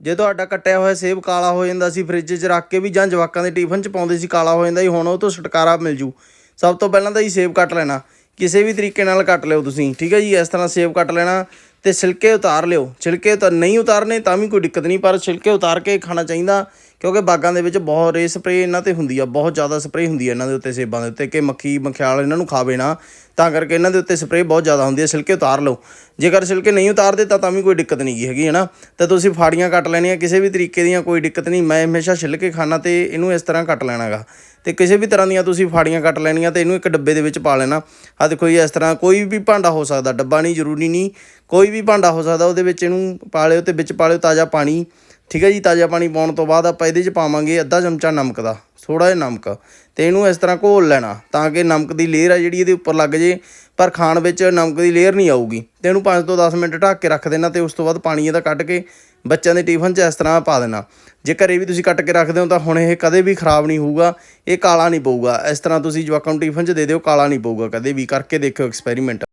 ਜੇ ਤੁਹਾਡਾ ਕੱਟਿਆ ਹੋਇਆ ਸੇਬ ਕਾਲਾ ਹੋ ਜਾਂਦਾ ਸੀ ਫ੍ਰਿਜ 'ਚ ਰੱਖ ਕੇ ਵੀ ਜਾਂ ਜਵਾਕਾਂ ਦੇ ਟਿਫਨ 'ਚ ਪਾਉਂਦੇ ਸੀ ਕਾਲਾ ਹੋ ਜਾਂਦਾ ਸੀ, ਹੁਣ ਉਹ ਤੋਂ ਛੁਟਕਾਰਾ ਮਿਲ ਜੂ। ਸਭ ਤੋਂ ਪਹਿਲਾਂ ਤਾਂ ਜੀ ਸੇਬ ਕੱਟ ਲੈਣਾ। ਕਿਸੇ ਵੀ ਤਰੀਕੇ ਨਾਲ ਕੱਟ ਲਿਓ ਤੁਸੀਂ, ਠੀਕ ਹੈ ਜੀ? ਇਸ ਤਰ੍ਹਾਂ ਸੇਬ ਕੱਟ ਲੈਣਾ। ਤੇ ਛਿਲਕੇ ਉਤਾਰ ਲਿਓ। ਛਿਲਕੇ ਤਾਂ ਨਹੀਂ ਉਤਾਰਨੇ ਤਾਂ ਵੀ ਕੋਈ ਦਿੱਕਤ ਨਹੀਂ, ਪਰ ਛਿਲਕੇ ਉਤਾਰ ਕੇ ਖਾਣਾ ਚਾਹੀਦਾ, ਕਿਉਂਕਿ ਬਾਗਾਂ ਦੇ ਵਿੱਚ ਬਹੁਤ ਰੇ ਸਪਰੇ ਇਹਨਾਂ ਤੇ ਹੁੰਦੀ ਆ, ਬਹੁਤ ਜ਼ਿਆਦਾ ਸਪਰੇ ਹੁੰਦੀ ਆ ਇਹਨਾਂ ਦੇ ਉੱਤੇ ਸੇਬਾਂ ਦੇ ਉੱਤੇ, ਕਿ ਮੱਖੀ, ਮਖਿਆਲ ਇਹਨਾਂ ਨੂੰ ਖਾਵੇ ਨਾ, ਤਾਂ ਕਰਕੇ ਇਹਨਾਂ ਦੇ ਉੱਤੇ ਸਪਰੇ ਬਹੁਤ ਜ਼ਿਆਦਾ ਹੁੰਦੀ ਹੈ ਛਿਲਕੇ ਉਤਾਰ ਲਓ। ਜੇਕਰ ਛਿਲਕੇ ਨਹੀਂ ਉਤਾਰਦੇ ਤਾਂ ਤਾਂ ਵੀ ਕੋਈ ਦਿੱਕਤ ਨਹੀਂ ਗੀ ਹੈਗੀ ਹੈ ਨਾ ਤਾਂ ਤੁਸੀਂ ਫਾੜੀਆਂ ਕੱਟ ਲੈਣੀਆਂ, ਕਿਸੇ ਵੀ ਤਰੀਕੇ ਦੀਆਂ ਕੋਈ ਦਿੱਕਤ ਨਹੀਂ, ਮੈਂ ਹਮੇਸ਼ਾ ਛਿਲਕੇ ਖਾਣਾ ਤੇ ਇਹਨੂੰ ਇਸ ਤਰ੍ਹਾਂ ਕੱਟ ਲੈਣਾਗਾ। ਤੇ ਕਿਸੇ ਵੀ ਤਰ੍ਹਾਂ ਦੀਆਂ ਤੁਸੀਂ ਫਾੜੀਆਂ ਕੱਟ ਲੈਣੀਆਂ ਤੇ ਇਹਨੂੰ ਇੱਕ ਡੱਬੇ ਦੇ ਵਿੱਚ ਪਾ ਲੈਣਾ। ਆ ਦੇਖੋ ਜੀ, ਇਸ ਤਰ੍ਹਾਂ ਕੋਈ ਵੀ ਭਾਂਡਾ ਹੋ ਸਕਦਾ, ਡੱਬਾ ਨਹੀਂ, ਜ਼ਰੂਰੀ ਨਹੀਂ। ਕੋਈ ਵੀ ਭਾਂਡਾ ਹੋ ਸਕਦਾ, ਉਹਦੇ ਵਿੱਚ ਇਹਨੂੰ ਪਾ ਲਿਓ ਤੇ ਵਿੱਚ ਪਾ ਲਿਓ ਤਾਜ਼ਾ ਪਾਣੀ। ਠੀਕ ਹੈ ਜੀ, ਤਾਜ਼ਾ ਪਾਣੀ ਪਾਉਣ ਤੋਂ ਬਾਅਦ ਆਪਾਂ ਇਹਦੇ 'ਚ ਪਾਵਾਂਗੇ ਅੱਧਾ ਚਮਚਾ ਨਮਕ ਦਾ ਥੋੜਾ ਜਿਹਾ ਨਮਕ। ਤੇ ਇਹਨੂੰ ਇਸ ਤਰ੍ਹਾਂ ਘੋਲ ਲੈਣਾ ਤਾਂ ਕਿ ਨਮਕ ਦੀ ਲੇਅਰ ਆ ਜਿਹੜੀ ਇਹਦੇ ਉੱਪਰ ਲੱਗ ਜੇ, ਪਰ ਖਾਣ ਵਿੱਚ ਨਮਕ ਦੀ ਲੇਅਰ ਨਹੀਂ ਆਊਗੀ। ਤੇ ਇਹਨੂੰ 5 ਤੋਂ 10 ਮਿੰਟ ਢੱਕ ਕੇ ਰੱਖ ਦੇਣਾ ਤੇ ਉਸ ਤੋਂ ਬਾਅਦ ਪਾਣੀ ਇਹਦਾ ਕੱਢ ਕੇ ਬੱਚਿਆਂ ਦੇ ਟਿਫਨ 'ਚ ਇਸ ਤਰ੍ਹਾਂ ਪਾ ਦੇਣਾ। ਜੇ ਘਰੇ ਵੀ ਤੁਸੀਂ ਕੱਟ ਕੇ ਰੱਖਦੇ ਹੋ ਤਾਂ ਹੁਣ ਇਹ ਕਦੇ ਵੀ ਖਰਾਬ ਨਹੀਂ ਹੋਊਗਾ, ਇਹ ਕਾਲਾ ਨਹੀਂ ਪਊਗਾ। ਇਸ ਤਰ੍ਹਾਂ ਤੁਸੀਂ ਜਵਾਕਾਂ ਨੂੰ ਟਿਫਨ 'ਚ ਦੇ ਦਿਓ, ਕਾਲਾ ਨਹੀਂ ਪਊਗਾ ਕਦੇ ਵੀ। ਕਰਕੇ ਦੇਖਿਓ, ਐਕਸਪੈਰੀਮੈਂਟ।